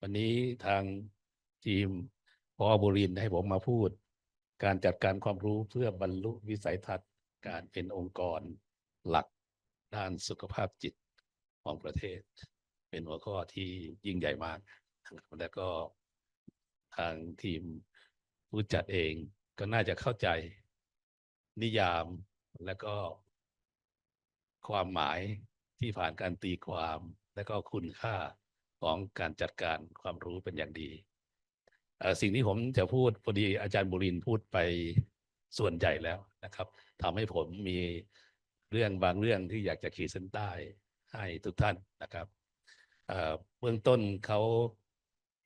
วันนี้ทางทีมพอบุรินให้ผมมาพูด การจัดการความรู้เพื่อบรรลุวิสัยทัศน์การเป็นองค์กรหลักด้านสุขภาพจิตของประเทศ เป็นหัวข้อที่ยิ่งใหญ่มาก แล้วก็ทางทีมผู้จัดเองก็น่าจะเข้าใจนิยามและก็ความหมายที่ผ่านการตีความและก็คุณค่า ของการจัดการความรู้เป็นอย่างดี สิ่งที่ผมจะพูดพอดีอาจารย์บุรินพูดไปส่วนใหญ่แล้วนะครับทำให้ผมมีเรื่องบางเรื่องที่อยากจะขีดเส้นใต้ให้ทุกท่านนะครับเบื้องต้นเขา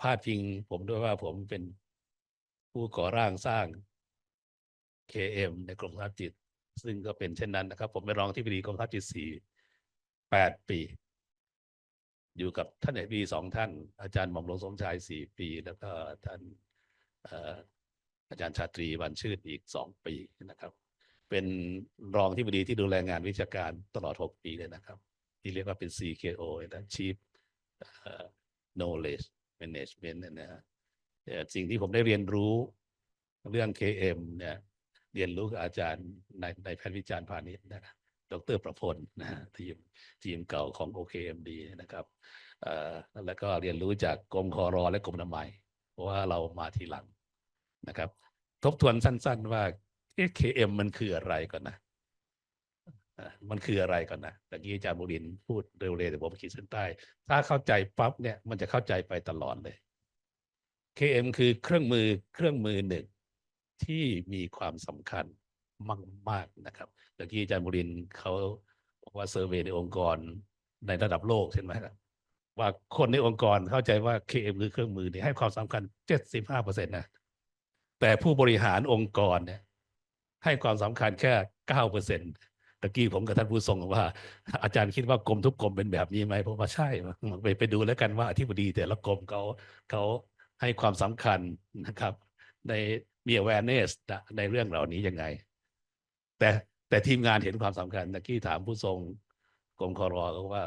พาดพิงผมด้วยว่าผมเป็นผู้ก่อร่างสร้าง KM ในกรมสุขภาพจิต ซึ่งก็เป็นเช่นนั้นนะครับ ผมเป็นรองที่ปดีกรมสุขภาพจิตสี่แปดปี อยู่กับท่านเอกีสองท่าน อาจารย์หม่อมหลวงสมชายสี่ปี แล้วก็ท่านเอ่ออาจารย์ชาตรีวันชื่นอีกสองปีนะครับ เป็นรองที่ปดีที่ดูแลงานวิชาการตลอดหกปีเลยนะครับ ที่เรียกว่าเป็น CKO นะ Chief Knowledge Management เนะฮะสิ่งที่ผมได้เรียนรู้เรื่อง KM เนี่ยเรียนรู้กับอาจารย์ในในแพทย์วิจารณ์พาณิชย์นะครับ ดรประพลนะฮะทีมทีมเก่าของ OKMD นะครับแล้วก็เรียนรู้จากกรมคอรอและกรมอนามัย เพราะว่าเรามาทีหลังนะครับ ทบทวนสั้น ๆ ว่าเอ๊ะ KM มันคืออะไรก่อนนะมันคืออะไรก่อนนะตะกี้อาจารย์บุรินพูดเร็วๆแต่ผมขีดเส้นใต้ ถ้าเข้าใจปั๊บเนี่ยมันจะเข้าใจไปตลอดเลย KM คือเครื่องมือเครื่องมือหนึ่งที่มีความสำคัญมากๆนะครับ เมื่อกี้อาจารย์บุรินเขาบอกว่าเซอร์เวย์ในองค์กรในระดับโลกใช่ไหมครับว่าคนในองค์กรเข้าใจว่า KM คือเครื่องมือเนี่ยให้ความสำคัญ 75เปอร์เซ็นต์นะแต่ผู้บริหารองค์กรเนี่ยให้ความสำคัญแค่ 9เปอร์เซ็นต์ตะกี้ผมกับท่านผู้ทรงว่า อาจารย์คิดว่ากรมทุกกรมเป็นแบบนี้ไหมผมว่าใช่ไปไปดูแล้วกันว่าอธิบดีแต่ละกรมเขาเขาให้ความสำคัญนะครับ ในมี awareness นะในเรื่องเหล่านี้ยังไง แต่ แต่ทีมงานเห็นความสำคัญตะกี้ถามผู้ทรงกรมคอรอก็ว่า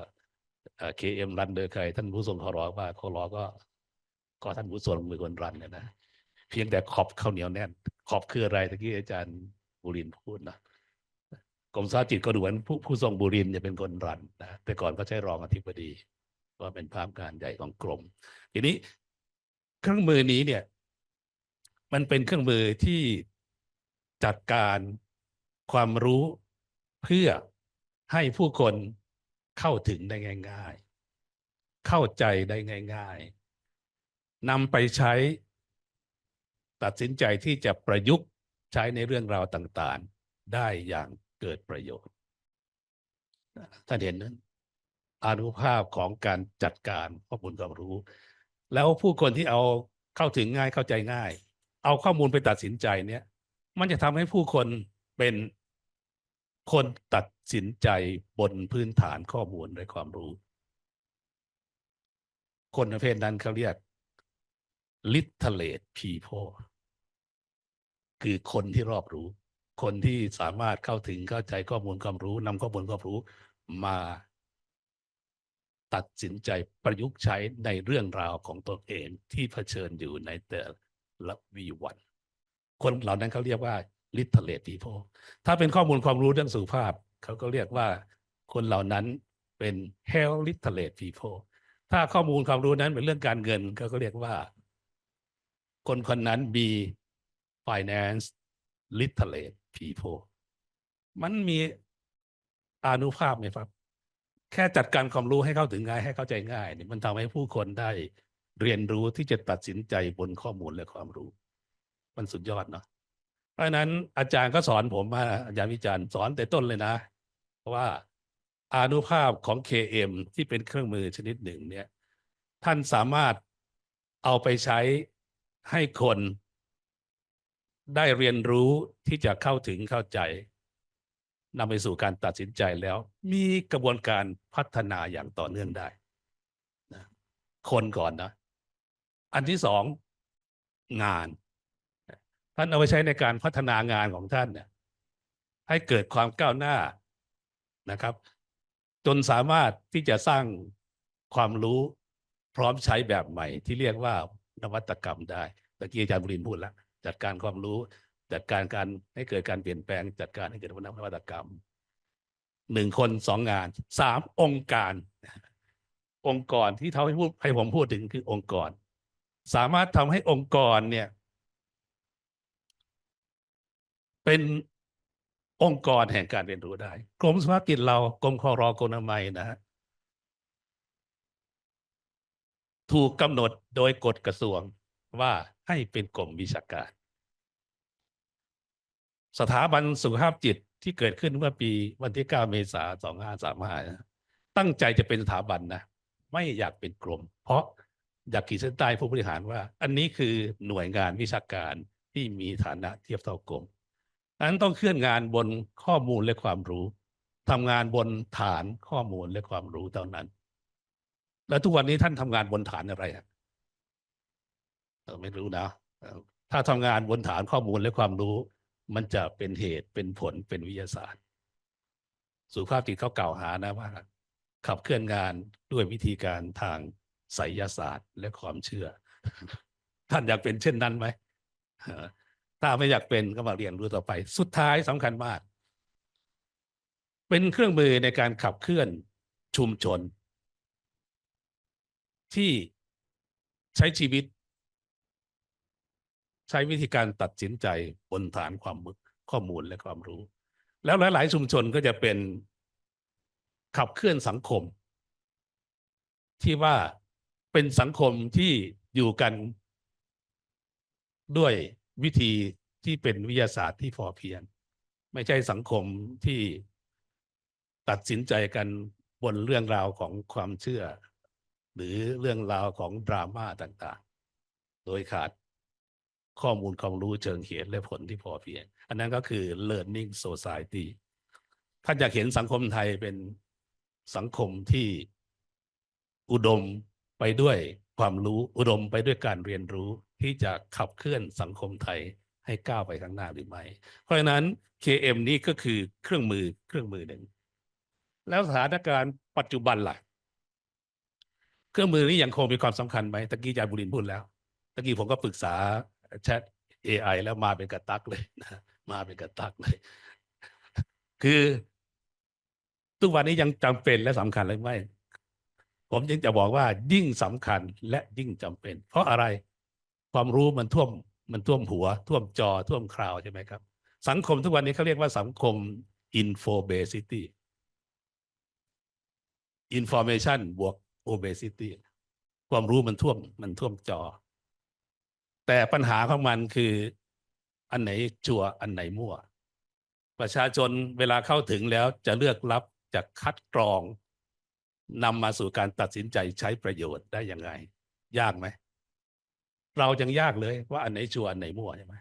เคเอ็มรันโดยใคร ท่านผู้ทรงคอรอว่าคอรอก็ ก็ท่านผู้ทรงเป็นคนรันเนี่ยนะเพียงแต่ขอบข้าวเหนียวแน่น ขอบคืออะไรตะกี้อาจารย์บุรินพูดนะกรมสาจิตก็ดูเหมือนผู้ผู้ทรงบุรินจะเป็นคนรันนะแต่ก่อนก็ใช้รองอธิบดีก็เป็นภาพการใหญ่ของกรมทีนี้เครื่องมือนี้เนี่ย มันเป็นเครื่องมือที่จัดการ ความรู้เพื่อให้ผู้คนเข้าถึงได้ง่าย ๆ เข้าใจได้ง่าย ๆนำไปใช้ตัดสินใจที่จะประยุกต์ใช้ในเรื่องราวต่างๆ ได้อย่างเกิดประโยชน์ท่านเห็นนั้นอานุภาพของการจัดการข้อมูลความรู้ แล้วผู้คนที่เอาเข้าถึงง่ายเข้าใจง่าย เอาข้อมูลไปตัดสินใจเนี่ย มันจะทำให้ผู้คน เป็นคนตัดสินใจบนพื้นฐานข้อมูลและความรู้ คนประเภทนั้นเขาเรียก literate people คือคนที่รอบรู้ คนที่สามารถเข้าถึงเข้าใจข้อมูลความรู้นำข้อมูลความรู้มาตัดสินใจประยุกต์ใช้ในเรื่องราวของตนเองที่เผชิญอยู่ในแต่ละวีวัน คนเหล่านั้นเขาเรียกว่า literate people ถ้าเป็นข้อมูลความรู้เรื่องสุขภาพ เขาก็เรียกว่าคนเหล่านั้นเป็น health literate people ถ้าข้อมูลความรู้นั้นเป็นเรื่องการเงินเขาก็เรียกว่า คนคนนั้นมี finance literate people มันมีอานุภาพไหมครับ แค่จัดการความรู้ให้เข้าถึงง่ายให้เข้าใจง่ายนี่มันทำให้ผู้คนได้เรียนรู้ที่จะตัดสินใจบนข้อมูลและความรู้ มันสุดยอดเนาะ เพราะนั้นอาจารย์ก็สอนผมมาอาจารย์วิจารณ์สอนแต่ต้นเลยนะว่าอานุภาพของ KM ที่เป็นเครื่องมือชนิดหนึ่งเนี่ย ท่านสามารถเอาไปใช้ให้คนได้เรียนรู้ที่จะเข้าถึงเข้าใจนำไปสู่การตัดสินใจแล้ว มีกระบวนการพัฒนาอย่างต่อเนื่องได้นะคนก่อนนะ อันที่สองงาน ท่านเอาไปใช้ในการพัฒนางานของท่านเนี่ยให้เกิดความก้าวหน้านะครับ จนสามารถที่จะสร้างความรู้พร้อมใช้แบบใหม่ ที่เรียกว่านวัตกรรมได้ตะกี้อาจารย์บุรินพูดแล้วจัดการความรู้ จัดการการให้เกิดการเปลี่ยนแปลง จัดการให้เกิดนวัตกรรมหนึ่งคนสองงานสามองค์การ องค์กรที่เขาให้พูดให้ผมพูดถึงคือองค์กร สามารถทำให้องค์กรเนี่ย เป็นองค์กรแห่งการเรียนรู้ได้ กรมสุขภาพจิตเรากรมคอรอกรมอนามัยนะฮะถูกกำหนดโดยกฎกระทรวงว่าให้เป็นกรมวิชาการ สถาบันสุขภาพจิตที่เกิดขึ้นเมื่อปีวันที่ 9 เมษายน 2535 ตั้งใจจะเป็นสถาบันนะ ไม่อยากเป็นกรมเพราะอยากขีดเส้นใต้ผู้บริหารว่า อันนี้คือหน่วยงานวิชาการที่มีฐานะเทียบเท่ากรม อันนั้นต้องเคลื่อนงานบนข้อมูลและความรู้ทำงานบนฐานข้อมูลและความรู้เท่านั้น แล้วทุกวันนี้ท่านทำงานบนฐานอะไรอะเออไม่รู้นะถ้าทำงานบนฐานข้อมูลและความรู้ มันจะเป็นเหตุเป็นผลเป็นวิทยาศาสตร์ สุขภาพจิตเขากล่าวหานะว่า ขับเคลื่อนงานด้วยวิธีการทางไสยศาสตร์และความเชื่อ ท่านอยากเป็นเช่นนั้นไหม ถ้าไม่อยากเป็นก็มาเรียนรู้ต่อไป สุดท้ายสำคัญมาก เป็นเครื่องมือในการขับเคลื่อนชุมชน ที่ใช้ชีวิต ใช้วิธีการตัดสินใจบนฐานความมึกข้อมูลและความรู้ แล้วหลาย ๆ ชุมชนก็จะเป็นขับเคลื่อนสังคม ที่ว่าเป็นสังคมที่อยู่กันด้วย วิธีที่เป็นวิทยาศาสตร์ที่พอเพียง ไม่ใช่สังคมที่ตัดสินใจกันบนเรื่องราวของความเชื่อ หรือเรื่องราวของดราม่าต่างๆ โดยขาดข้อมูลความรู้เชิงเหตุและผลที่พอเพียง อันนั้นก็คือ learning society ท่านอยากเห็นสังคมไทยเป็นสังคมที่อุดมไปด้วยความรู้อุดมไปด้วยการเรียนรู้ ที่จะขับเคลื่อนสังคมไทยให้ก้าวไปข้างหน้าหรือไม่ เพราะฉะนั้น KM นี้ก็คือเครื่องมือเครื่องมือหนึ่ง แล้วสถานการณ์ปัจจุบันล่ะ เครื่องมือนี้ยังคงมีความสำคัญไหมตะกี้อาจารย์บุรินพูดแล้วตะกี้ผมก็ปรึกษาแชท AI แล้วมาเป็นกระตักเลยนะมาเป็นกระตักเลย คือทุกวันนี้ยังจำเป็นและสำคัญหรือไม่ ผมยังจะบอกว่ายิ่งสำคัญและยิ่งจำเป็น เพราะอะไร ความรู้มันท่วมมันท่วมหัว ท่วมจอท่วมคราวใช่ไหมครับ สังคมทุกวันนี้เขาเรียกว่าสังคม infobesity information บวก obesity ความรู้มันท่วมมันท่วมจอ แต่ปัญหาของมันคืออันไหนจัวอันไหนมั่ว ประชาชนเวลาเข้าถึงแล้วจะเลือกรับจะคัดกรองนำมาสู่การตัดสินใจใช้ประโยชน์ได้ยังไง ยากไหม เรายังยากเลยว่าอันไหนชัวร์อันไหนมั่วใช่ไหม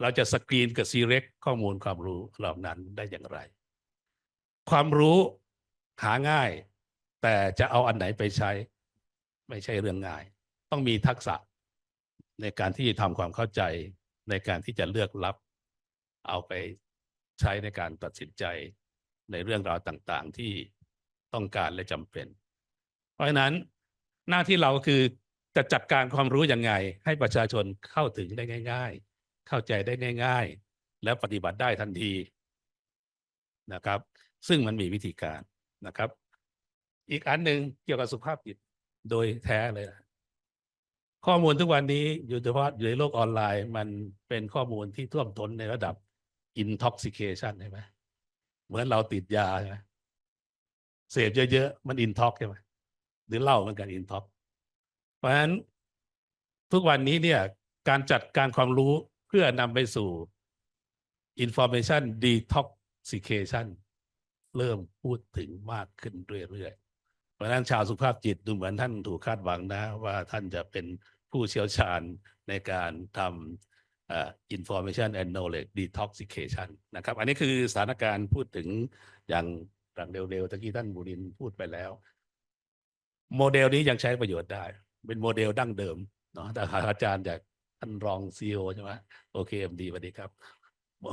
เราจะสกรีนกับซีเร็กข้อมูลความรู้เหล่านั้นได้อย่างไร ความรู้หาง่าย แต่จะเอาอันไหนไปใช้ ไม่ใช่เรื่องง่าย ต้องมีทักษะในการที่จะทำความเข้าใจในการที่จะเลือกรับ เอาไปใช้ในการตัดสินใจในเรื่องราวต่างๆที่ต้องการและจำเป็น เพราะฉะนั้นหน้าที่เราคือ จะจัดการความรู้ยังไง ให้ประชาชนเข้าถึงได้ง่าย ๆ เข้าใจได้ง่าย ๆ และปฏิบัติได้ทันทีนะครับ ซึ่งมันมีวิธีการนะครับ อีกอันหนึ่งเกี่ยวกับสุขภาพจิตโดยแท้เลยนะข้อมูลทุกวันนี้อยู่เฉพาะอยู่ในโลกออนไลน์ มันเป็นข้อมูลที่ท่วมท้นในระดับ intoxication ใช่ไหมเหมือนเราติดยาใช่ไหมเสพเยอะๆ มันอินท็อกใช่ไหมหรือเหล้ามันกันอินท็อก เพราะฉะนั้นทุกวันนี้เนี่ยการจัดการความรู้เพื่อนำไปสู่ information detoxication เริ่มพูดถึงมากขึ้นเรื่อยๆ เพราะฉะนั้นชาวสุขภาพจิตดูเหมือนท่านถูกคาดหวังนะ ว่าท่านจะเป็นผู้เชี่ยวชาญในการทำอ่อ information and knowledge detoxification นะครับ อันนี้คือสถานการณ์พูดถึงอย่างหลังเร็วๆตะกี้ท่านบุรินพูดไปแล้ว โมเดลนี้ยังใช้ประโยชน์ได้ เป็นโมเดลดั้งเดิมเนาะแต่อาจารย์จากท่านรองซีอใช่ไหมโอเคเอ็มดีสวัสดีครับ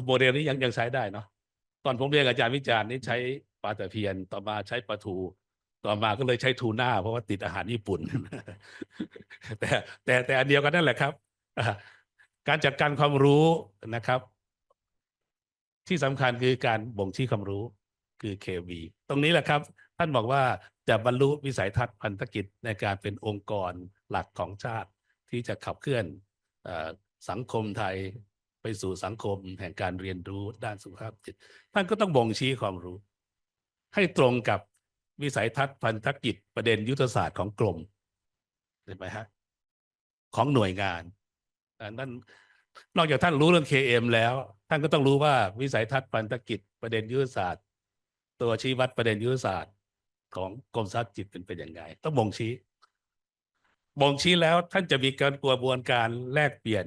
โมเดลนี้ยังยังใช้ได้เนาะตอนผมเรียนอาจารย์วิจารณ์นี่ใช้ปลาตะเพียนต่อมาใช้ปลาทูต่อมาก็เลยใช้ทูน่าเพราะว่าติดอาหารญี่ปุ่น แต่แต่แต่อันเดียวกันนั่นแหละครับ การจัดการความรู้นะครับ ที่สำคัญคือการบ่งชี้ความรู้คือ KB ตรงนี้แหละครับ ท่านบอกว่าจะบรรลุวิสัยทัศน์พันธกิจในการเป็นองค์กรหลักของชาติที่จะขับเคลื่อนอสังคมไทยไปสู่สังคมแห่งการเรียนรู้ด้านสุขภาพจิต ท่านก็ต้องบ่งชี้ความรู้ ให้ตรงกับวิสัยทัศน์พันธกิจประเด็นยุทธศาสตร์ของกรมเห็นไหมฮะของหน่วยงานนนั้นนอกจากท่านรู้เรื่อง KM แล้ว ท่านก็ต้องรู้ว่าวิสัยทัศน์พันธกิจประเด็นยุทธศาสตร์ ตัวชี้วัดประเด็นยุทธศาสตร์ ของกรมทรัพย์จิตเป็นเป็นยังไงต้องบ่งชี้ บ่งชี้แล้วท่านจะมีการกระบวนการแลกเปลี่ยน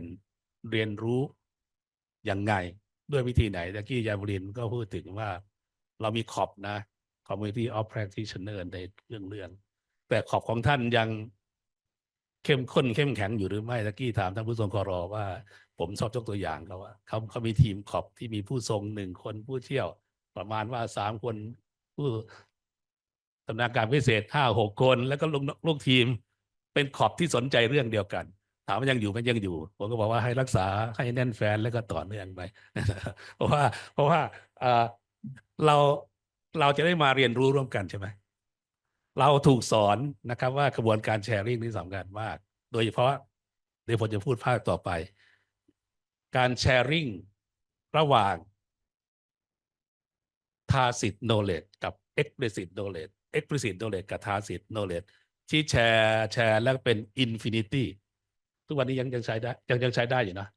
เรียนรู้อยังไง ด้วยวิธีไหนตะกี้ยาบุรินก็พูดถึงว่าเรามีขอบนะ community of practitioner ในเรื่องเรื่อง แต่ขอบของท่านยังเข้มข้นเข้มแข็งอยู่หรือไม่ตะกี้ถามท่านผู้ทรงคอรอว่า ผมชอบยกตัวอย่างเขาว่าเขาเขามีทีมขอบที่มีผู้ทรงหนึ่งคนผู้เชี่ยว ประมาณว่าสามคนผู้ำนาญการพิเศษห้าหกคน แล้วก็ลูกลูกทีม เป็นขอบที่สนใจเรื่องเดียวกัน ถามว่ายังอยู่ไหมันยังอยู่ ผมก็บอกว่าให้รักษาให้แน่นแฟนแล้วก็ต่อเนื่องไปเพราะว่าเพราะว่าเอ่อเราเราจะได้มาเรียนรู้ร่วมกันใช่ไหมเราถูกสอนนะครับว่ากระบวนการแชร์ริ่งนี่สำคัญมาก โดยเฉพาะเดี๋ยวผมจะพูดภาคต่อไป การแชร์ริ่งระหว่าง tacit knowledge กับ explicit knowledge explicit knowledge กับ tacit knowledge ที่แชร์แชร์แล้วเป็น infinity ทุกวันนี้ยังยังใช้ได้ยังยังใช้ได้อยู่นะ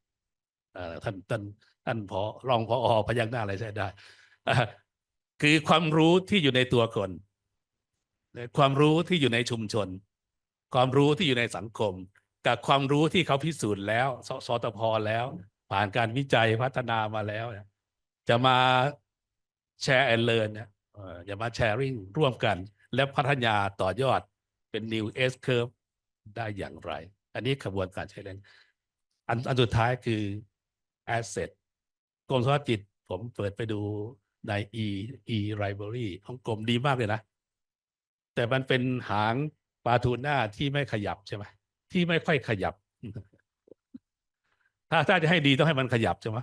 ท่านท่านท่านพอรองพออพยักหน้าอะไรใช้ได้ คือความรู้ที่อยู่ในตัวคน ความรู้ที่อยู่ในชุมชน ความรู้ที่อยู่ในสังคม กับความรู้ที่เขาพิสูจน์แล้วสสตพแล้ว ผ่านการวิจัยพัฒนามาแล้วเนี่ยจะมาแชร์แอนเลิร์นเนี่ย อ่อจะมาแชร์ริ่งร่วมกัน และพัฒนาต่อยอดเป็น new S curve ได้อย่างไร อันนี้ขบวนการใช้เล่นอันอันสุดท้ายคือ asset กรมสุขภาพจิตผมเปิดไปดูใน e e library ของกรมดีมากเลยนะ แต่มันเป็นหางปลาทูน่าที่ไม่ขยับใช่ไหมที่ไม่ค่อยขยับ ถ้าถ้าจะให้ดีต้องให้มันขยับใช่ไหม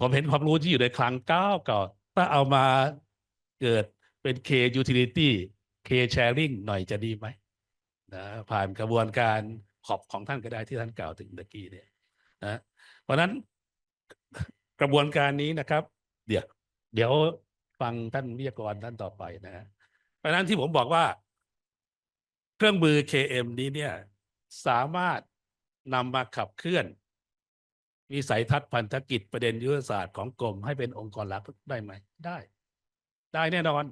ผมเห็นความรู้ที่อยู่ในคลังเก้าเก่าถ้าเอามา เกิดเป็น K utility K sharing หน่อยจะดีไหมนะผ่านกระบวนการขอบของท่านก็ได้ที่ท่านกล่าวถึงตะกี้เนี่ยนะเพราะนั้นกระบวนการนี้นะครับ เดี๋ยวเดี๋ยวฟังท่านวิทยากรท่านต่อไปนะเพราะฉะนั้นที่ผมบอกว่า เครื่องมือ KM นี้เนี่ยสามารถนำมาขับเคลื่อน วิสัยทัศน์พันธกิจประเด็นยุทธศาสตร์ของกรมให้เป็นองค์กรหลักได้ไหมได้ ได้แน่นอน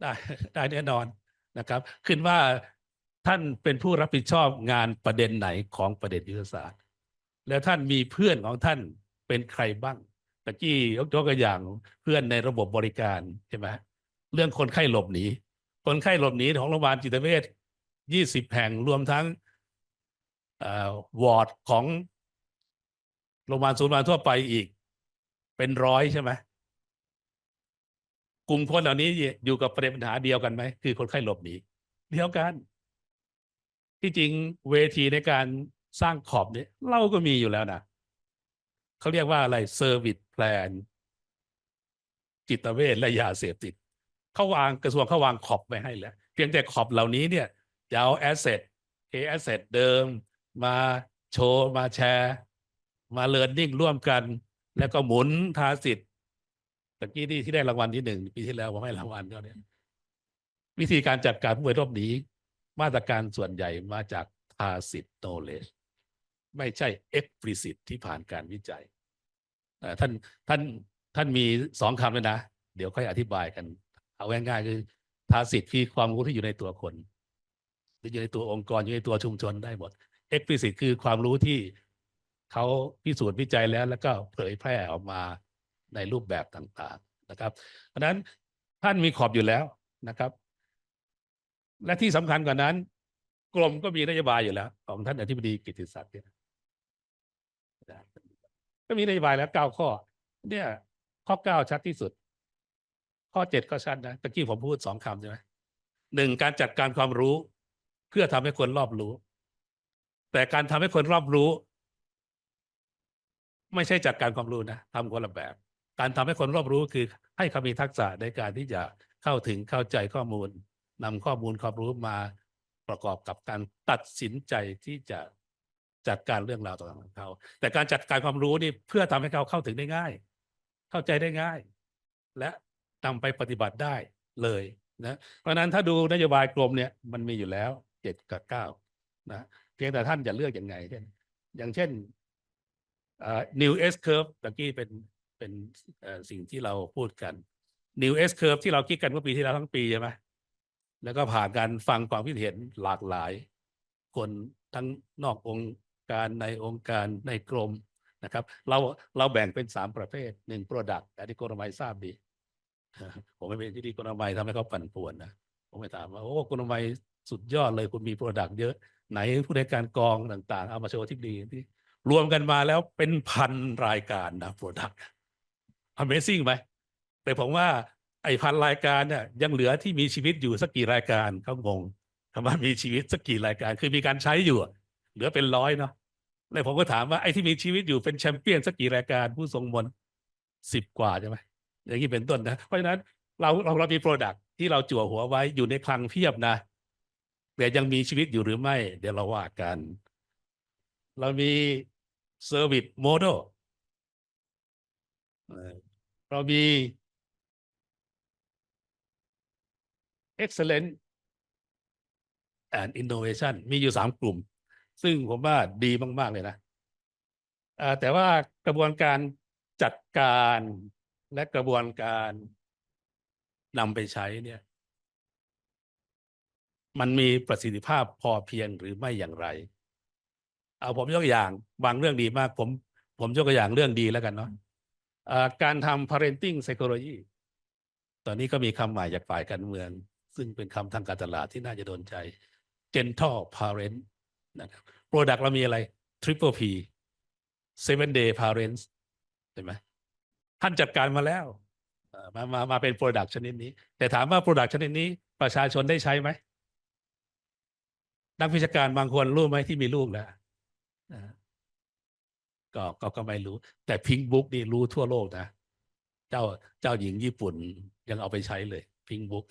ได้ได้แน่นอนนะครับ ขึ้นว่าท่านเป็นผู้รับผิดชอบงานประเด็นไหนของประเด็นยุทธศาสตร์ แล้วท่านมีเพื่อนของท่านเป็นใครบ้างตะกี้ยกตัวอย่างเพื่อนในระบบบริการใช่ไหมเรื่องคนไข้หลบหนี คนไข้หลบหนีของโรงพยาบาลจิตเวชยี่สิบแห่งรวมทั้งอ่อวอร์ดของโรงพยาบาลศูนย์บาลทั่วไปอีก เป็นร้อยใช่ไหม กลุ่มคนเหล่านี้อยู่กับประเด็นปัญหาเดียวกันไหมคือคนไข้หลบหนีเดียวกัน ที่จริงเวทีในการสร้างขอบนี้เราก็มีอยู่แล้วนะเขาเรียกว่าอะไรเซอร์วิสแพลนจิตเวชและยาเสพติดเขาวางกระทรวงเขาวางขอบไว้ให้แล้ว เพียงแต่ขอบเหล่านี้เนี่ยจะเอาแอสเซทเคแอสเซทเดิม มาโชว์ มาแชร์ มาเลิร์นนิ่งร่วมกัน แล้วก็หมุนทาสิทธิ์ ตะกี้ที่ที่ได้รางวัลที่หนึ่งปีที่แล้วผมให้รางวัลเขาเนี่ยวิธีการจัดการผู้ป่วยรอบนี้ มาตรการส่วนใหญ่มาจากทาสิทธิ์ knowledge ไม่ใช่ explicit ที่ผ่านการวิจัยท่านท่านท่านมีสองคำเลยนะ เดี๋ยวค่อยอธิบายกัน เอาง่ายๆคือทาสิทธ์คือความรู้ที่อยู่ในตัวคนหรืออยู่ในตัวองค์กรอยู่ในตัวชุมชนได้หมด explicit คือความรู้ที่เขาพิสูจน์วิจัยแล้ว แล้วก็เผยแพร่ออกมา ในรูปแบบต่างๆนะครับเพราะนั้นท่านมีขอบอยู่แล้วนะครับ และที่สำคัญกว่านั้น กรมก็มีนโยบายอยู่แล้ว ของท่านอธิบดีกิตติศักดิ์เนี่ยก็มีนโยบายแล้วเก้าข้อ เนี่ย ข้อเก้าชัดที่สุด ข้อเจ็ดก็ชัดนะตะกี้ผมพูดสองคำใช่ไหมหนึ่งการจัดการความรู้ เพื่อทำให้คนรอบรู้ แต่การทำให้คนรอบรู้ ไม่ใช่จัดการความรู้นะทำคนละแบบ การทำให้คนรอบรู้คือให้เขามีทักษะในการที่จะเข้าถึงเข้าใจข้อมูลนำข้อมูลความรู้มาประกอบกับการตัดสินใจที่จะจัดการเรื่องราวต่างๆของเขา แต่การจัดการความรู้นี่เพื่อทำให้เขาเข้าถึงได้ง่าย เข้าใจได้ง่าย และนำไปปฏิบัติได้เลยนะเพราะนั้นถ้าดูนโยบายกรมเนี่ยมันมีอยู่แล้วเจ็ดกับเก้านะเพียงแต่ท่านจะเลือกอยังไงเช่นอย่างเช่น new S curve ตะกี้เป็น เป็นสิ่งที่เราพูดกัน new S curve ที่เราคิดกันเมื่อปีที่แล้วทั้งปีใช่ไหมแล้วก็ผ่านการฟังความคิดเห็นหลากหลาย คนทั้งนอกองค์การในองค์การในกรมนะครับเราเราแบ่งเป็นสามประเภทหนึ่ง Product อันนี้กรมัยทราบดี ผมไม่เป็นที่ดีกรมัยทำให้เขาปั่นป่วนนะ ผมไปถามว่าโอ้กรมัยสุดยอดเลยคุณมี Product เยอะไหนผู้ในการกองต่างๆ เอามาโชว์ที่ดีที่รวมกันมาแล้วเป็นพันรายการนะ Product Amazing ไหมแต่ผมว่าไอ้พันรายการเนี่ยยังเหลือที่มีชีวิตอยู่สักกี่รายการเขางงคำว่ามีชีวิตสักกี่รายการ คือมีการใช้อยู่ เหลือเป็นร้อยเนาะแล้วผมก็ถามว่าไอ้ที่มีชีวิตอยู่เป็นแชมเปี้ยนสักกี่รายการผู้ทรงมนสิบกว่าใช่ไหมอย่างนี้เป็นต้นนะ เพราะฉะนั้นเราเราเรามีโปรดักที่เราจั่วหัวไว้อยู่ในคลังเพียบนะแต่ยังมีชีวิตอยู่หรือไม่ เดี๋ยวเราว่ากัน เรามีเซอร์วิสโมเดล เรามี excellent and innovation มีอยู่สามกลุ่ม ซึ่งผมว่าดีมาก ๆ เลยนะแต่ว่ากระบวนการจัดการและกระบวนการนำไปใช้เนี่ย มันมีประสิทธิภาพพอเพียงหรือไม่อย่างไร เอาผมยกอย่างบางเรื่องดีมากผม ผมยกตัวอย่างเรื่องดีแล้วกันเนาะ การทำ parenting psychology ตอนนี้ก็มีคำใหม่จากฝ่ายการเมือง ซึ่งเป็นคำทางการตลาดที่น่าจะโดนใจ gentle parent นะครับ product เรามีอะไร triple P seven day parents เห็นไหมท่านจัดการมาแล้ว มามามาเป็น product ชนิดนี้ แต่ถามว่า product ชนิดนี้ประชาชนได้ใช้ไหม นักวิชาการบางคนรู้ไหมที่มีลูกแล้ว ก็ก็ก็ไม่รู้ แต่พิงบุ๊กนี่รู้ทั่วโลกนะ เจ้าเจ้าหญิงญี่ปุ่นยังเอาไปใช้เลยพิงบุ๊ก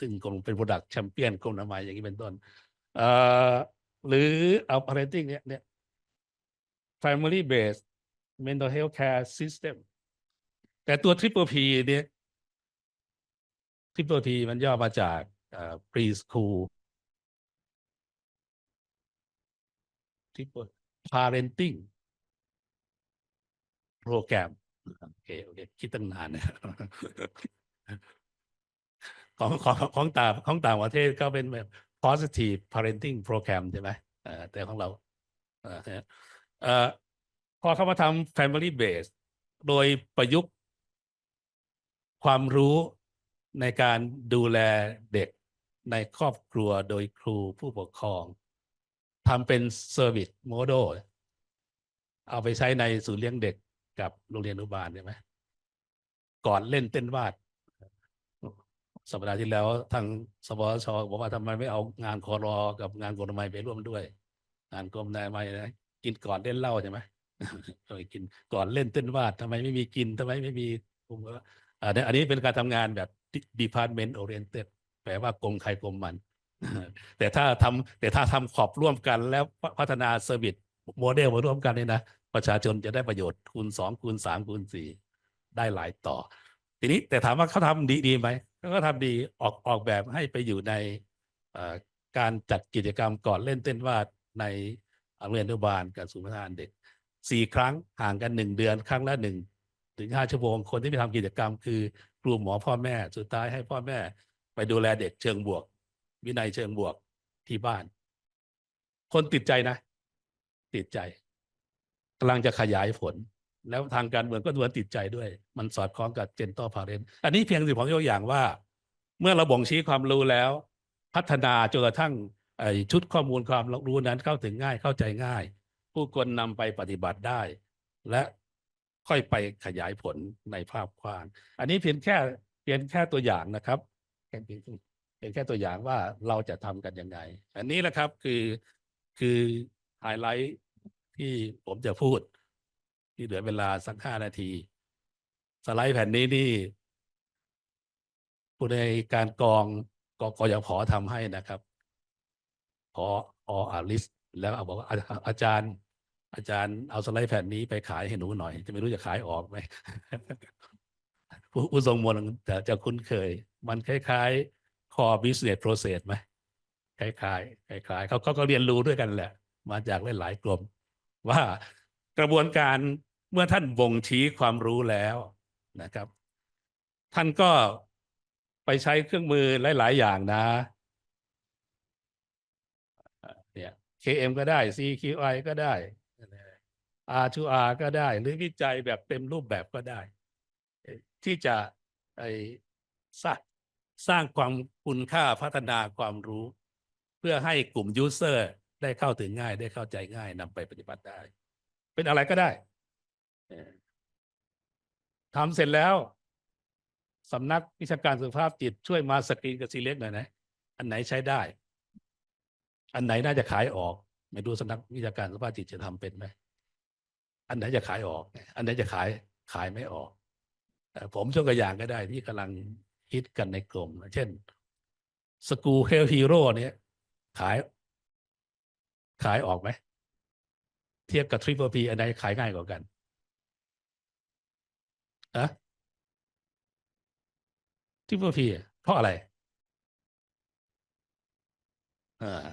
ซึ่งคงเป็น product แชมเปี้ยนกรมอนามัยอย่างนี้เป็นต้นเอ่อหรือเอา parenting เนี่ยเนี่ย family based mental health care system แต่ตัว triple P เนี่ย triple P มันย่อมาจาก เอ่อ preschool triple parenting program โอเคโอเคคิดตั้งนานนะของของของต่างของต่างประเทศก็เป็นแบบ positive parenting program ใช่ไหมเอ่อแต่ของเราเอ่อเอ่อพอเข้ามาทำ family base โดยประยุกต์ ความรู้ในการดูแลเด็กในครอบครัวโดยครูผู้ปกครองทำเป็น service model เอาไปใช้ในศูนย์เลี้ยงเด็ก กับโรงเรียนอนุบาลใช่ไหมก่อนเล่นเต้นวาด สัปดาห์ที่แล้วทางสปชบอกว่าทำไมไม่เอางานคอรอกับงานกรมนายไปร่วมด้วย งานกรมนายไม่นะกินก่อนเล่นเหล้าใช่ไหมเออกินก่อนเล่นเต้นวาดทำไมไม่มีกินทำไมไม่มีผมก็อันนี้อันนี้เป็นการทำงานแบบ department oriented แปลว่ากรมใครกรมมัน แต่ถ้าทำแต่ถ้าทำขอบร่วมกันแล้วพัฒนาเซอร์วิสโมเดลมาร่วมกันเนี่ยนะ ประชาชนจะได้ประโยชน์คูณสองคูณสามคูณสี่ได้หลายต่อ ทีนี้แต่ถามว่าเขาทำดีดีไหมเขาก็ทำดีออกออกแบบให้ไปอยู่ในการจัดกิจกรรมก่อนเล่นเต้นวาดในโรงเรียนอนุบาลกับศูนย์พัฒนาเด็กสี่ครั้งห่างกันหนึ่งเดือนครั้งละหนึ่งถึงห้าชั่วโมงคนที่ไปทำกิจกรรม คือครูหมอพ่อแม่สุดท้ายให้พ่อแม่ ไปดูแลเด็กเชิงบวก วินัยเชิงบวกที่บ้าน คนติดใจนะ ติดใจ กำลังจะขยายผล แล้วทางการเมืองก็ดูติดใจด้วย มันสอดคล้องกับเจนต l พาเรนอันนี้เพียงสิผมยกอย่างว่า เมื่อเราบ่งชี้ความรู้แล้ว พัฒนาจนกระทั่งชุดข้อมูลความรู้นั้นเข้าถึงง่ายเข้าใจง่าย ผู้คนนำไปปฏิบัติได้ และค่อยไปขยายผลในภาพกว้าง อันนี้เพียงแค่เพียงแค่ตัวอย่างนะครับแค่เพียงเพียงแค่ตัวอย่างว่าเราจะทำกันยังไง อันนี้แหละครับคือคือไฮไลท์ ที่ผมจะพูด ที่เหลือเวลาสักห้านาที สไลด์แผ่นนี้นี่ผู้ในการกองกกยพอทำให้นะครับพอออาลิสแล้วเอาบอกว่าอาจารย์ อาจารย์เอาสไลด์แผ่นนี้ไปขายให้หนูหน่อย จะไม่รู้จะขายออกไหมผู้ผู้ทรงมนต์จะจะคุ้นเคย มันคล้ายๆ core business process ไหมคล้ายๆคล้ายๆเขาเขาก็เรียนรู้ด้วยกันแหละ มาจากหลายๆกลุ่ม ว่ากระบวนการเมื่อท่านบ่งชี้ความรู้แล้วนะครับ ท่านก็ไปใช้เครื่องมือหลาย ๆ อย่างนะเนี่ย KM ก็ได้ CQI ก็ได้ R2R ก็ได้ หรือวิจัยแบบเต็มรูปแบบก็ได้ ที่จะไอสร้างสร้างความคุณค่าพัฒนาความรู้ เพื่อให้กลุ่มยูเซอร์ ได้เข้าถึงง่ายได้เข้าใจง่ายนำไปปฏิบัติได้ เป็นอะไรก็ได้เออทำเสร็จแล้วสำนักวิชาการสุขภาพจิตช่วยมาสกรีนกับซีเล็กหน่อยนะ อันไหนใช้ได้ อันไหนน่าจะขายออก ไม่ดูสำนักวิชาการสุขภาพจิตจะทำเป็นไหม อันไหนจะขายออก อันไหนจะขายขายไม่ออกเอ่อผมยกตัวอย่างก็ได้ที่กำลังฮิตกันในกลุ่มเช่นสกูเฮลฮีโร่เนี่ยขาย ขายออกไหม เทียบกับทริปเปอร์พีอันไหนขายง่ายกว่ากันอะทริปเปอร์พีเพราะอะไรอ่า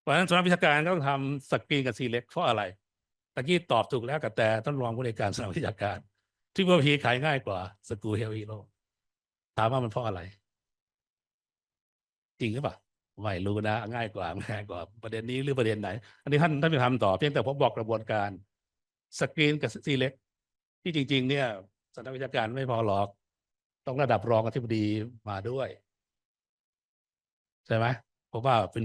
เพราะฉะนั้นสำนักวิชาการต้องทำสกรีนกับซีเล็กเพราะอะไรตะกี้ตอบถูกแล้วกับแต่ท่านรองผู้ในการสำนักวิชาการที่ว่าพีขายง่ายกว่าสกูเฮลฮีโร่ถามว่ามันเพราะอะไร จริงหรือเปล่า ไม่รู้นะ ง่ายกว่าง่ายกว่าประเด็นนี้หรือประเด็นไหน อันนี้ท่านท่านไปทำต่อเพียงแต่ผมบอกกระบวนการสกรีนกับซีเล็กที่จริง ๆ เนี่ยสำนักวิชาการไม่พอหรอก ต้องระดับรองอธิบดีมาด้วย ใช่ไหมเพราะว่าเป็น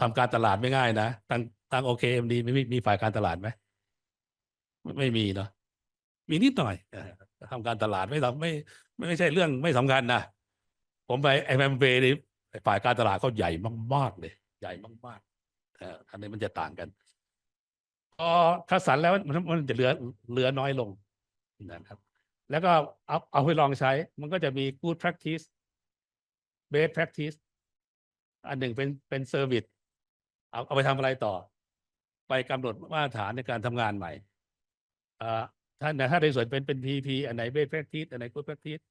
ทำการตลาดไม่ง่ายนะตั้งตั้งโอเคเอ็มดีไม่มีมีฝ่ายการตลาดไหมไม่ไม่มีเนาะมีนิดหน่อยเออทำการตลาดไม่ทำไม่ไม่ไม่ใช่เรื่องไม่สำคัญนะผมไปไอแมเบนี่ ฝ่ายการตลาดเขาใหญ่มาก ๆ เลย ใหญ่มากๆอออันนี้มันจะต่างกัน พอคัดสรรแล้วมันมันจะเหลือเหลือน้อยลงนะครับ แล้วก็เอาเอาไปลองใช้ มันก็จะมี good practice best practice อันหนึ่งเป็นเป็นเซอร์วิสเอาเอาไปทำอะไรต่อ ไปกำหนดมาตรฐานในการทำงานใหม่อ่าถ้าถ้าในส่วนเป็นเป็น PP อันไหน best practice อันไหน good practice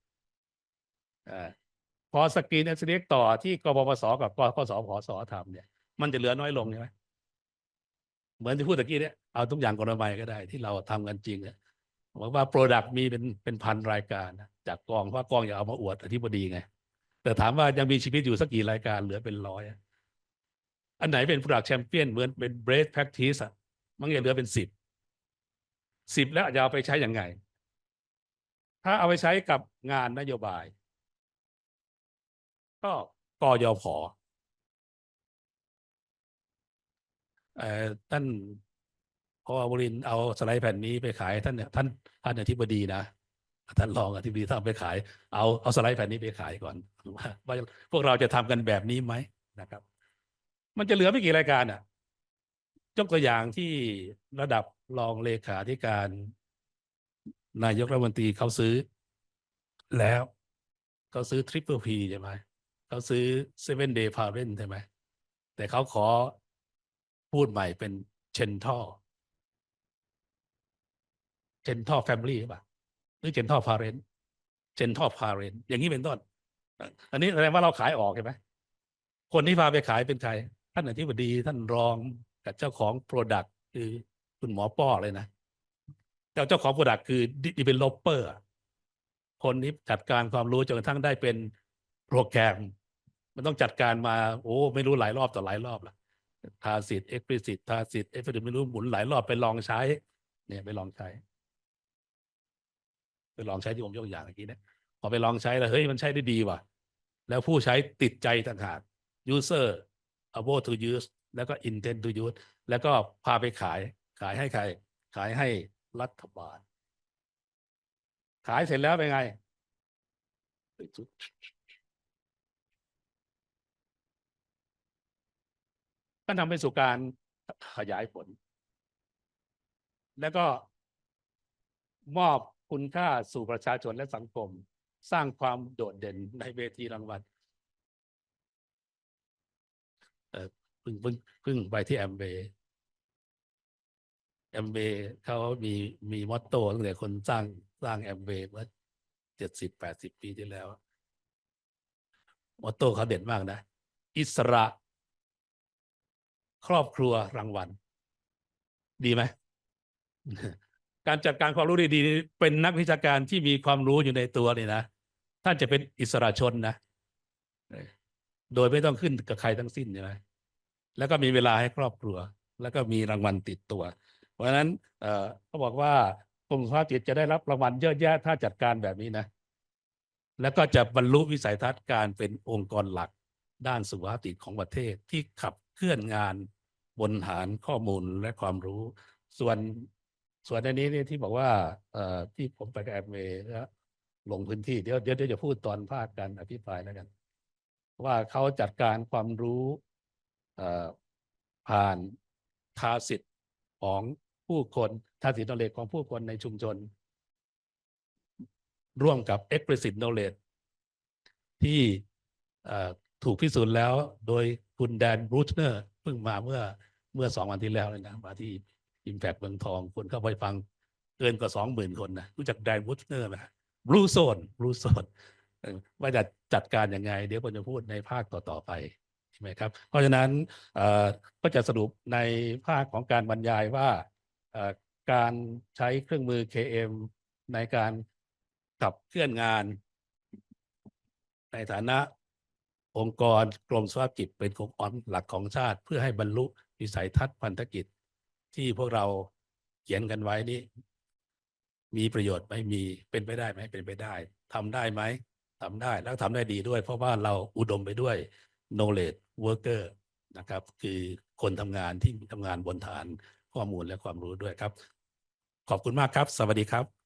อ่า พอสกรีนแอสเกต่อที่กปปสกับกกสพสทำเนี่ย มันจะเหลือน้อยลงใช่ไหมเหมือนที่พูดตะกี้เนี่ยเอาทุกอย่างกฎหมายก็ได้ ที่เราทำกันจริงเนี่ยบอกว่า Product มีเป็นเป็นพันรายการนะจากกองเพราะกองอย่าเอามาอวดอธิบดีไง แต่ถามว่ายังมีชีวิตอยู่สักกี่รายการเหลือเป็นร้อยอันไหนเป็น Product Champion เหมือนเป็น Best Practice อะมันยังเหลือเป็นสิบสิบแล้วจะเอาไปใช้อย่างไง ถ้าเอาไปใช้กับงานนโยบาย ก็กยพเอ่อท่านพอบรินเอาสไลด์แผ่นนี้ไปขายท่านท่านท่านอธิบดีนะท่านรองอธิบดีท่านไปขาย เอาเอาสไลด์แผ่นนี้ไปขายก่อนว่าว่าพวกเราจะทำกันแบบนี้ไหมนะครับ มันจะเหลือไม่กี่รายการอะยกตัวอย่างที่ระดับรองเลขาธิการนายกรัฐมนตรีเขาซื้อแล้วเขาซื้อทริปเปิลพีใช่ไหม เขาซื้อเซเว่นเดย์พาเรนใช่ไหม แต่เขาขอพูดใหม่เป็นเชนทอเชนทอแฟมิลี่ป่ะหรือเจนทอพาเรนเจนทอพาเรนอย่างนี้เป็นต้น อันนี้แสดงว่าเราขายออกใช่ไหมคนที่พาไปขายเป็นใคร ท่านอธิบดีท่านรองกับเจ้าของโปรดักต์คือคุณหมอป้อเลยนะเจ้าเจ้าของโปรดักต์คือดีเวลลอปเปอร์คนที่จัดการความรู้จนกระทั่งได้เป็นโปรแกรม มันต้องจัดการมาโอ้ไม่รู้หลายรอบต่อหลายรอบละทาสิทธิ์เอ็กซ์พลิสิตทาสิทธิ์เอฟเฟไม่รู้หมุนหลายรอบไปลองใช้ เนี่ยไปลองใช้ไปลองใช้ที่ผมยกอย่างเมื่อกี้นี่ยพอไปลองใช้แล้วเฮ้ยมันใช้ได้ดีว่ะ แล้วผู้ใช้ติดใจต่างหาก user able to use แล้วก็ intent to use แล้วก็พาไปขายขายให้ใคร ขายให้รัฐบาล ขายเสร็จแล้วเป็นไง ก็นำไปสู่การขยายผล แล้วก็มอบคุณค่าสู่ประชาชนและสังคม สร้างความโดดเด่นในเวทีรางวัลเออพึ่งพึ่งพึ่งไปที่แอมเบย์แอมเบย์เขามีมีมอตโต้ตั้งแต่คนสร้างสร้างแอมเบย์เมื่อเจ็ดสิบแปดสิบปีที่แล้ว มอตโต้เขาเด่นมากนะ อิสระ ครอบครัวรางวัล ดีไหมการจัดการความรู้ดีๆเป็นนักวิชาการที่มีความรู้อยู่ในตัวนี่นะท่านจะเป็นอิสระชนนะ โดยไม่ต้องขึ้นกับใครทั้งสิ้นใช่ไหมแล้วก็มีเวลาให้ครอบครัว แล้วก็มีรางวัลติดตัว เพราะฉะนั้นเอ่อเขาบอกว่ากรมสุขภาพจิตจะได้รับรางวัลเยอะแยะถ้าจัดการแบบนี้นะ แล้วก็จะบรรลุวิสัยทัศน์การเป็นองค์กรหลักด้านสุขภาพจิตของประเทศที่ขับเคลื่อนงาน บนฐานข้อมูลและความรู้ ส่วนส่วนในนี้เนี่ยที่บอกว่าที่ผมไปกับแอมเวย์แล้วลงพื้นที่เดี๋ยวเดี๋ยวเดี๋ยวจะพูดตอนภาคการอภิปรายแล้วกัน ว่าเขาจัดการความรู้ผ่านทาสิทธิ์ของผู้คนทาสิทธิ์ knowledge ของผู้คนในชุมชน ร่วมกับ explicit knowledge ที่ถูกพิสูจน์แล้วโดย คุณแดนบรูชเนอร์เพิ่งมาเมื่อเมื่อสองวันที่แล้วเลยนะมาที่ Impact เมืองทองคนเข้าไปฟังเกินกว่าสองหมื่นคนนะรู้จักแดนบรูชเนอร์ไหมบลูโซนบลูโซนว่าจะจัดการยังไง เดี๋ยวผมจะพูดในภาคต่อๆไปใช่ไหมครับ เพราะฉะนั้นก็จะสรุปในภาคของการบรรยายว่าการใช้เครื่องมือ KM ในการขับเคลื่อนงาน ในฐานะ องค์กรกรมสุขภาพจิตเป็นองค์กรหลักของชาติ เพื่อให้บรรลุวิสัยทัศน์พันธกิจ ที่พวกเราเขียนกันไว้นี่มีประโยชน์ไหมมีเป็นไปได้ไหมเป็นไปได้ทำได้ไหมทำได้แล้วทำได้ดีด้วย เพราะว่าเราอุดมไปด้วย knowledge worker นะครับ คือคนทำงานที่ทำงานบนฐานข้อมูลและความรู้ด้วยครับ ขอบคุณมากครับ สวัสดีครับ